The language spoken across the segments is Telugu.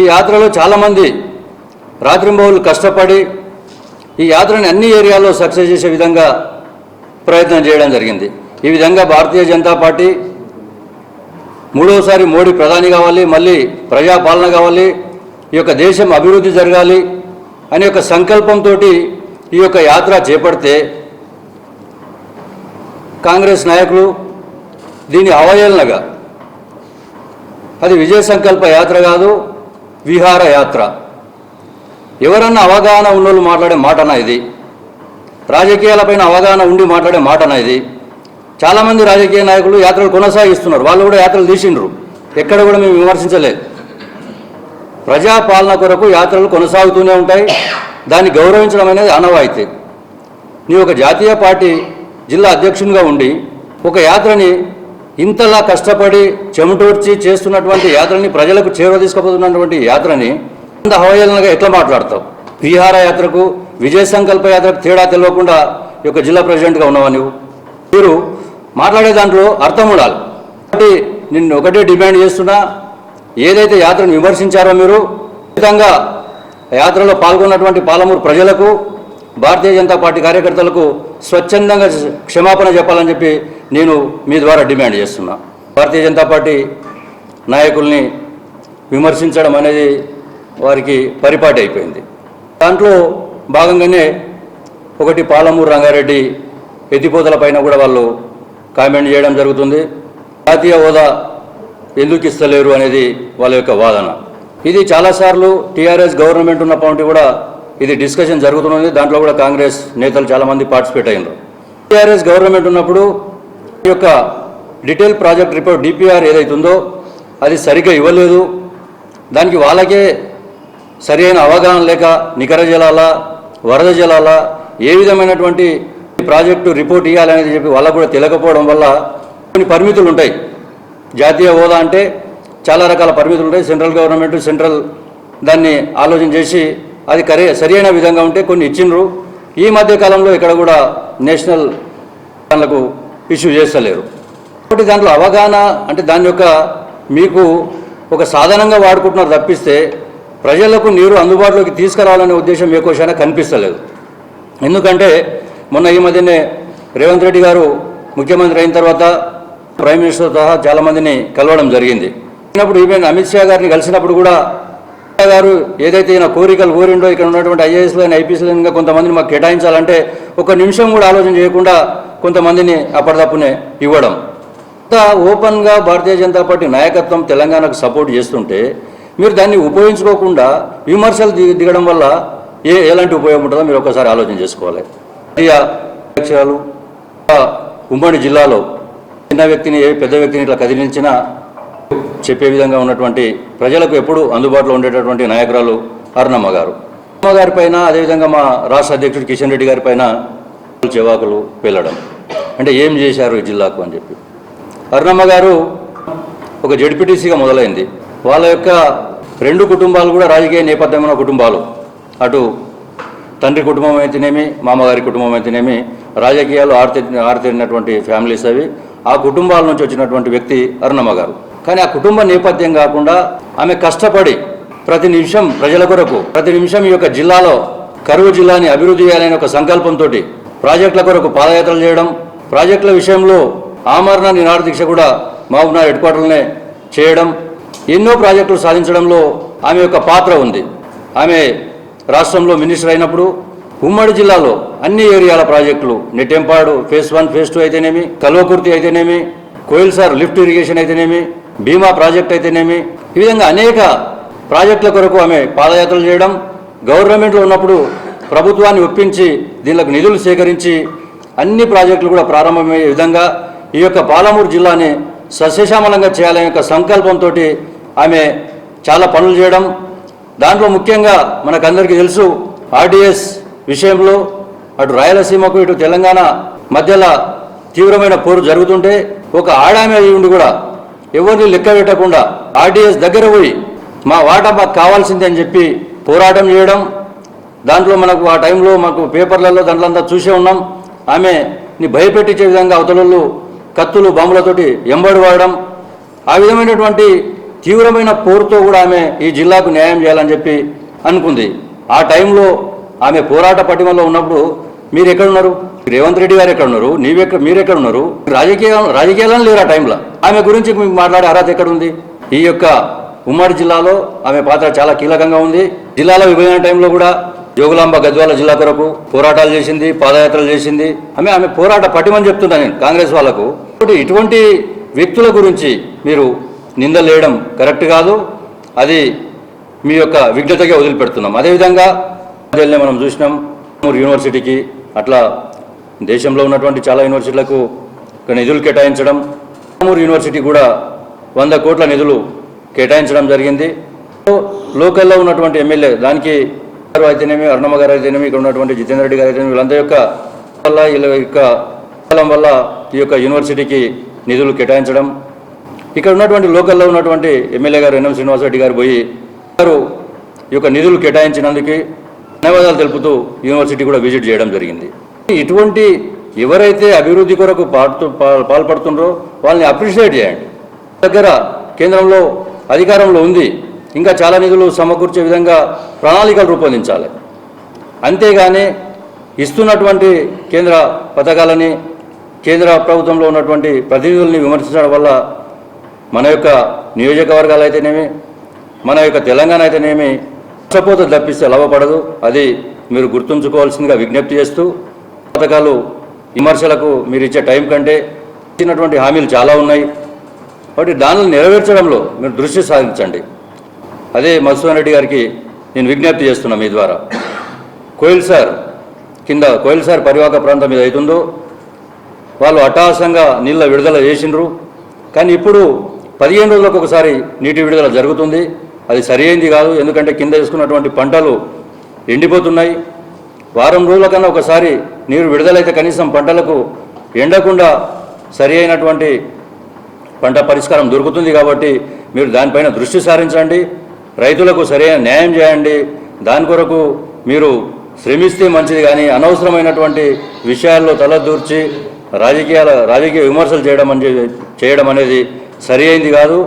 ఈ యాత్రలో చాలామంది రాత్రింబౌలు కష్టపడి ఈ యాత్రని అన్ని ఏరియాలో సక్సెస్ చేసే విధంగా ప్రయత్నం చేయడం జరిగింది. ఈ విధంగా భారతీయ జనతా పార్టీ మూడవసారి మోడీ ప్రధాని కావాలి మళ్ళీ ప్రజాపాలన కావాలి ఈ యొక్క దేశం అభివృద్ధి జరగాలి అనే ఒక సంకల్పంతో ఈ యొక్క యాత్ర చేపడితే కాంగ్రెస్ నాయకులు దీన్ని అవహేళనగా అది విజయ సంకల్ప యాత్ర కాదు విహారయాత్ర. ఎవరన్నా అవగాహన ఉన్నోళ్ళు మాట్లాడే మాటనా ఇది? రాజకీయాలపైన అవగాహన ఉండి మాట్లాడే మాటనా ఇది? చాలామంది రాజకీయ నాయకులు యాత్రలు కొనసాగిస్తున్నారు. వాళ్ళు కూడా యాత్రలు తీసిండ్రు. ఎక్కడ కూడా మేము విమర్శించలేదు ప్రజాపాలన కొరకు యాత్రలు కొనసాగుతూనే ఉంటాయి. దాన్ని గౌరవించడం అనేది ఆనవాయితీ. నీ ఒక జాతీయ పార్టీ జిల్లా అధ్యక్షునిగా ఉండి ఒక యాత్రని ఇంతలా కష్టపడి చెమటోడ్చి చేస్తున్నటువంటి యాత్రని ప్రజలకు చేరువ తీసుకుపోతున్నటువంటి యాత్రని అంత ఎట్లా మాట్లాడతావు? విహార యాత్రకు విజయ సంకల్ప యాత్రకు తేడా తెలియకుండా ఈ యొక్క జిల్లా ప్రెసిడెంట్గా ఉన్నావా నువ్వు మీరు మాట్లాడే దాంట్లో అర్థం ఉండాలి. కాబట్టి నిన్ను ఒకటే డిమాండ్ చేస్తున్నా ఏదైతే యాత్రను విమర్శించారో మీరు ఖచ్చితంగా యాత్రలో పాల్గొన్నటువంటి పాలమూరు ప్రజలకు భారతీయ జనతా పార్టీ కార్యకర్తలకు స్వచ్ఛందంగా క్షమాపణ చెప్పాలని చెప్పి నేను మీ ద్వారా డిమాండ్ చేస్తున్నా. భారతీయ జనతా పార్టీ నాయకుల్ని విమర్శించడం అనేది వారికి పరిపాటి అయిపోయింది. దాంట్లో భాగంగానే ఒకటి పాలమూరు రంగారెడ్డి ఎత్తిపోతల పైన కూడా వాళ్ళు కామెంట్ చేయడం జరుగుతుంది. జాతీయ హోదా ఎందుకు ఇస్తలేరు అనేది వాళ్ళ యొక్క వాదన. ఇది చాలాసార్లు టీఆర్ఎస్ గవర్నమెంట్ ఉన్నప్పటి కూడా ఇది డిస్కషన్ జరుగుతున్నది. దాంట్లో కూడా కాంగ్రెస్ నేతలు చాలామంది పార్టిసిపేట్ అయినారు. టీఆర్ఎస్ గవర్నమెంట్ ఉన్నప్పుడు యొక్క డీటెయిల్ ప్రాజెక్ట్ రిపోర్ట్ డిపిఆర్ ఏదైతుందో అది సరిగ్గా ఇవ్వలేదు. దానికి వాళ్ళకే సరైన అవగాహన లేక నికర జలాల వరద జలాల ఏ విధమైనటువంటి ప్రాజెక్టు రిపోర్ట్ ఇవ్వాలనేది చెప్పి వాళ్ళకు కూడా తెలియకపోవడం వల్ల కొన్ని పరిమితులు ఉంటాయి. జాతీయ హోదా అంటే చాలా రకాల పరిమితులు ఉంటాయి. సెంట్రల్ గవర్నమెంట్ సెంట్రల్ దాన్ని ఆలోచన చేసి అది కరే సరైన విధంగా ఉంటే కొన్ని ఇచ్చిండ్రు. ఈ మధ్య కాలంలో ఇక్కడ కూడా నేషనల్ దానికి ఇష్యూ చేస్తలేరు. కాబట్టి దాంట్లో అవగాహన అంటే దాని యొక్క మీకు ఒక సాధనంగా వాడుకుంటున్నారు తప్పిస్తే ప్రజలకు నీరు అందుబాటులోకి తీసుకురావాలనే ఉద్దేశం ఏ కోశాన కనిపిస్తలేదు. ఎందుకంటే మొన్న ఈ మధ్యనే రేవంత్ రెడ్డి గారు ముఖ్యమంత్రి అయిన తర్వాత ప్రైమ్ మినిస్టర్ సహా చాలామందిని కలవడం జరిగింది. అయినప్పుడు ఈవెన్ అమిత్ షా గారిని కలిసినప్పుడు కూడా గారు ఏదైతే ఈయన కోరికలు కోరిండో ఇక్కడ ఉన్నటువంటి ఐఏఎస్లను ఐపీఎస్లను కొంతమందిని మాకు కేటాయించాలంటే ఒక నిమిషం కూడా ఆలోచన చేయకుండా కొంతమందిని అప్పటిదప్పునే ఇవ్వడం. ఓపెన్గా భారతీయ జనతా పార్టీ నాయకత్వం తెలంగాణకు సపోర్ట్ చేస్తుంటే మీరు దాన్ని ఉపయోగించుకోకుండా విమర్శలు దిగడం వల్ల ఏ ఎలాంటి ఉపయోగం ఉంటుందో మీరు ఒకసారి ఆలోచన చేసుకోవాలి. జాతీయ అధ్యక్షురాలు ఉమ్మడి జిల్లాలో చిన్న వ్యక్తిని ఏ పెద్ద వ్యక్తిని ఇట్లా కదిలించినా చెప్పే విధంగా ఉన్నటువంటి ప్రజలకు ఎప్పుడు అందుబాటులో ఉండేటటువంటి నాయకురాలు అరుణమ్మ గారు. అరుణమ్మ గారి పైన అదేవిధంగా మా రాష్ట్ర అధ్యక్షుడు కిషన్ రెడ్డి గారి పైన చెవాకులు పేలడం. అంటే ఏం చేశారు ఈ జిల్లాకు అని చెప్పి. అరుణమ్మ గారు ఒక జడ్పీటీసీగా మొదలైంది. వాళ్ళ యొక్క రెండు కుటుంబాలు కూడా రాజకీయ నేపథ్యమైన కుటుంబాలు. అటు తండ్రి కుటుంబం అయితేనేమి మామగారి కుటుంబం అయితేనేమి రాజకీయాలు ఆరితే ఆరితేరినటువంటి ఫ్యామిలీస్ అవి. ఆ కుటుంబాల నుంచి వచ్చినటువంటి వ్యక్తి అరుణమ్మ గారు. కానీ ఆ కుటుంబ నేపథ్యం కాకుండా ఆమె కష్టపడి ప్రతి నిమిషం ప్రజల కొరకు ప్రతి నిమిషం ఈ యొక్క జిల్లాలో కరువు జిల్లాని అభివృద్ధి చేయాలనే ఒక సంకల్పంతో ప్రాజెక్టుల కొరకు పాదయాత్రలు చేయడం ప్రాజెక్టుల విషయంలో ఆమరణ నినాడ దీక్ష కూడా మహబూబ్నగర్ హెడ్ క్వార్టర్లోనే చేయడం ఎన్నో ప్రాజెక్టులు సాధించడంలో ఆమె యొక్క పాత్ర ఉంది. ఆమె రాష్ట్రంలో మినిస్టర్ అయినప్పుడు ఉమ్మడి జిల్లాలో అన్ని ఏరియాల ప్రాజెక్టులు Nettempadu phase one phase two అయితేనేమి కల్వకుర్తి అయితేనేమి కోయిల్సార్ లిఫ్ట్ ఇరిగేషన్ అయితేనేమి భీమా ప్రాజెక్ట్ అయితేనేమి? ఈ విధంగా అనేక ప్రాజెక్టుల కొరకు ఆమె పాదయాత్రలు చేయడం గవర్నమెంట్లో ఉన్నప్పుడు ప్రభుత్వాన్ని ఒప్పించి దీనికి నిధులు సేకరించి అన్ని ప్రాజెక్టులు కూడా ప్రారంభమయ్యే విధంగా ఈ యొక్క పాలమూరు జిల్లాని సస్యశ్యామలంగా చేయాలనే యొక్క సంకల్పంతో ఆమె చాలా పనులు చేయడం. దాంట్లో ముఖ్యంగా మనకందరికీ తెలుసు ఆర్డీఎస్ విషయంలో అటు రాయలసీమకు ఇటు తెలంగాణ మధ్యలో తీవ్రమైన పోరు జరుగుతుంటే ఒక ఆడామే ఉండి కూడా ఎవరిని లెక్క పెట్టకుండా ఆర్డీఎస్ దగ్గర పోయి మా వాటా మాకు కావాల్సిందే అని చెప్పి పోరాటం చేయడం దాంట్లో మనకు ఆ టైంలో మాకు పేపర్లలో దాంట్లో అంతా చూసే ఉన్నాం. ఆమెని భయపెట్టించే విధంగా అవతలలు కత్తులు బాంబులతోటి ఎంబడి వాడడం ఆ విధమైనటువంటి తీవ్రమైన పోరుతో కూడా ఆమె ఈ జిల్లాకు న్యాయం చేయాలని చెప్పి అనుకుంది. ఆ టైంలో ఆమె పోరాట పటిమలో ఉన్నప్పుడు మీరు ఎక్కడున్నారు రేవంత్ రెడ్డి గారు ఎక్కడ ఉన్నారు నీవెక్కడ మీరు ఎక్కడ ఉన్నారు రాజకీయాలను లేరు ఆ టైంలో. ఆమె గురించి మీకు మాట్లాడే అర్హత ఎక్కడ ఉంది ఈ యొక్క ఉమ్మడి జిల్లాలో ఆమె పాత్ర చాలా కీలకంగా ఉంది. జిల్లాల విభజన టైంలో కూడా జోగులాంబ గద్వాల జిల్లా కొరకు పోరాటాలు చేసింది పాదయాత్రలు చేసింది. ఆమె ఆమె పోరాట పటిమని చెప్తున్నా నేను కాంగ్రెస్ వాళ్ళకు. ఇటువంటి వ్యక్తుల గురించి మీరు నిందలేయడం కరెక్ట్ కాదు. అది మీ యొక్క విఘ్నతగా వదిలిపెడుతున్నాం. అదేవిధంగా మనం చూసినాం యూనివర్సిటీకి అట్లా దేశంలో ఉన్నటువంటి చాలా యూనివర్సిటీలకు నిధులు కేటాయించడం మూరు యూనివర్సిటీ కూడా వంద కోట్ల నిధులు కేటాయించడం జరిగింది. లోకల్లో ఉన్నటువంటి ఎమ్మెల్యే దానికి గారు అయితేనేమి అరుణమ్మ గారు అయితేనేమి ఇక్కడ ఉన్నటువంటి జితేందర్ రెడ్డి గారు అయితేనేమి వీళ్ళందరి యొక్క వల్ల వీళ్ళ యొక్క కాలం వల్ల ఈ యొక్క యూనివర్సిటీకి నిధులు కేటాయించడం. ఇక్కడ ఉన్నటువంటి లోకల్లో ఉన్నటువంటి ఎమ్మెల్యే గారు ఎన్ఎం శ్రీనివాసరెడ్డి గారు పోయి గారు ఈ యొక్క నిధులు కేటాయించినందుకు ధన్యవాదాలు తెలుపుతూ యూనివర్సిటీ కూడా విజిట్ చేయడం జరిగింది. ఇటువంటి ఎవరైతే అభివృద్ధి కొరకు పాటు పాల్పడుతుండ్రో వాళ్ళని అప్రిషియేట్ చేయండి. దగ్గర కేంద్రంలో అధికారంలో ఉంది. ఇంకా చాలా నిధులు సమకూర్చే విధంగా ప్రణాళికలు రూపొందించాలి. అంతేగాని ఇస్తున్నటువంటి కేంద్ర పథకాలని కేంద్ర ప్రభుత్వంలో ఉన్నటువంటి ప్రతినిధుల్ని విమర్శించడం వల్ల మన యొక్క నియోజకవర్గాలు అయితేనేమి మన యొక్క తెలంగాణ అయితేనేమి నష్టపోత తప్పిస్తే లాభపడదు అది మీరు గుర్తుంచుకోవాల్సిందిగా విజ్ఞప్తి చేస్తూ పథకాలు విమర్శలకు మీరు ఇచ్చే టైం కంటే ఇచ్చినటువంటి హామీలు చాలా ఉన్నాయి. కాబట్టి దానిని నెరవేర్చడంలో మీరు దృష్టి సాధించండి అదే మధుసూదన్ రెడ్డి గారికి నేను విజ్ఞప్తి చేస్తున్నా మీ ద్వారా. కోయిల్ సార్ కింద కోయిల్ సార్ పరివాహక ప్రాంతం మీద అవుతుందో వాళ్ళు అట్టహాసంగా నీళ్ళ విడుదల చేసిండ్రు. కానీ ఇప్పుడు పదిహేను రోజులకు ఒకసారి నీటి విడుదల జరుగుతుంది. అది సరి కాదు. ఎందుకంటే కింద వేసుకున్నటువంటి పంటలు ఎండిపోతున్నాయి. వారం రోజుల కన్నా ఒకసారి నీరు విడుదలైతే కనీసం పంటలకు ఎండకుండా సరి అయినటువంటి పంట పరిష్కారం దొరుకుతుంది కాబట్టి మీరు దానిపైన దృష్టి సారించండి. రైతులకు సరైన న్యాయం చేయండి. దాని కొరకు మీరు శ్రమిస్తే మంచిది కానీ అనవసరమైనటువంటి విషయాల్లో తలదూర్చి రాజకీయాల రాజకీయ విమర్శలు చేయడం అనేది చేయడం అనేది సరి అయింది కాదు.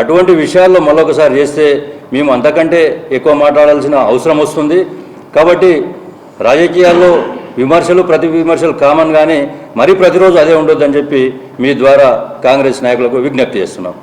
అటువంటి విషయాల్లో మరొకసారి చేస్తే మేము అంతకంటే ఎక్కువ మాట్లాడాల్సిన అవసరం వస్తుంది. కాబట్టి రాజకీయాల్లో విమర్శలు ప్రతి విమర్శలు కామన్ కానీ మరీ ప్రతిరోజు అదే ఉండొద్దని చెప్పి మీ ద్వారా కాంగ్రెస్ నాయకులకు విజ్ఞప్తి చేస్తున్నాం.